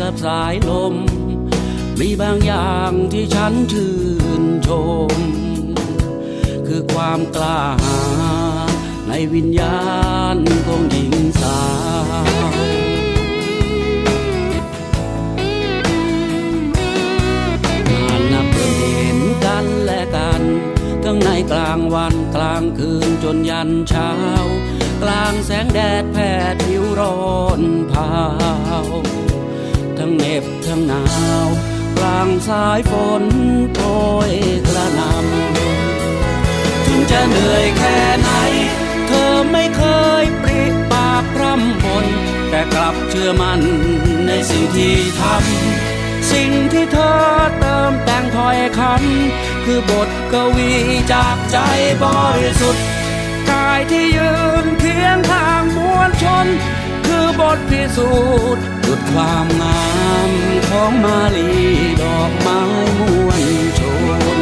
กับสายลม มีบางอย่างที่ฉันชื่นชม คือความกล้าหาญในวิญญาณของหญิงสาวนานนับเดือนเห็นกันและกันทั้งในกลางวันกลางคืนจนยันเช้า กลางแสงแดดแผดผิวร้อนเผา ทั้งเหน็บทั้งหนาว กลางสายฝนโปรยกระนำถึงจะเหนื่อยแค่ไหน เธอไม่เคยปริปากพร่ำบน แต่กลับเชื่อมันในสิ่งที่ทำ สิ่งที่เธอเติมแต่งถ้อยคำคือบทกวีจากใจบริสุทธิ์กายที่ยืนเคียงข้างมวลชน คือบทพิสูจน์หยุดความงาม องมาลีดอกไม้มวลชน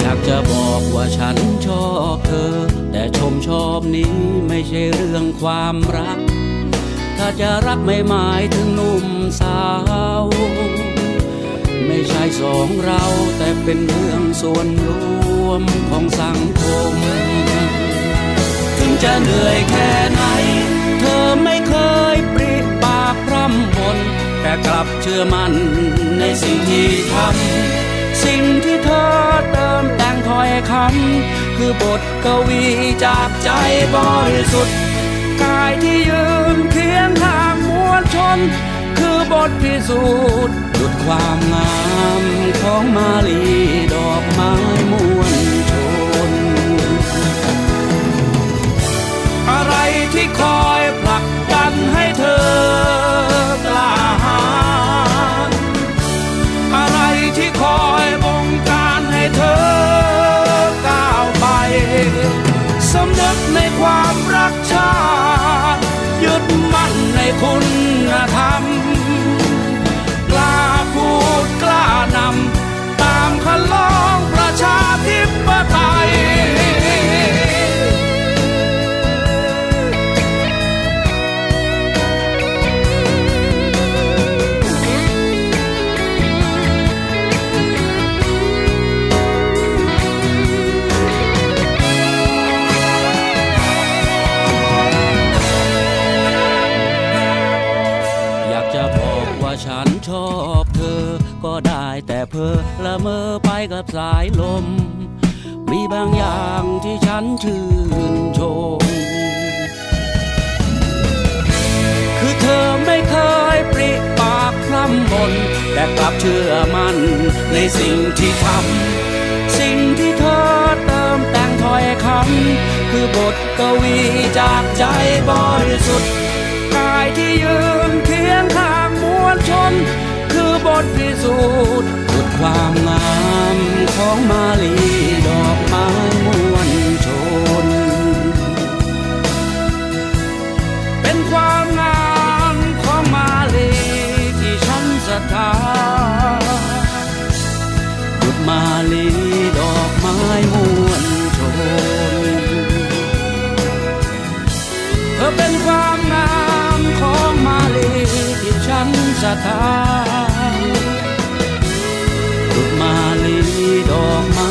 อยากจะบอกว่าฉันชอบเธอ แต่ชมชอบนี้ไม่ใช่เรื่องความรัก ถ้าจะรักไม่หมายถึงหนุ่มสาว ไม่ใช่สองเราแต่เป็นเรื่องส่วนรวมของสังคมจะเหนื่อยแค่ไหน ชื่อมั่นในสิ่งที่ทำสิ่งที่เธอเติมแต่งถ้อยคำคือบทกวีจากใจบริสุทธิ์กายที่ยืนเคียงข้างมวลชน คือบทพิสูจน์หยุดความงามของมาลีดอกไม้ม ความรักชาติยึดมั่นในคุณธรรม จะบอกว่าฉันชอบเธอ ก็ได้แต่เพอละเมอไปกับสายลม มีบางอย่างที่ฉันชื่นชม คือเธอไม่เคยปริปากพร่ำบน แต่กลับเชื่อมันในสิ่งที่ทำ สิ่งที่เธอเติมแต่งถ้อยคำคือบทกวีจากใจบริสุทธิ์กายที่ยืน อบทพิสูจน์หยุดความงามของมาลีดอกไม้มวลชน เป็นความงามของมาลีที่ฉันศรัทธาหยุดมาลีดอกไม้มวลชน เธอเป็นความงามของมาลีที่ฉันศรัทธา ดมาลีดอกไม้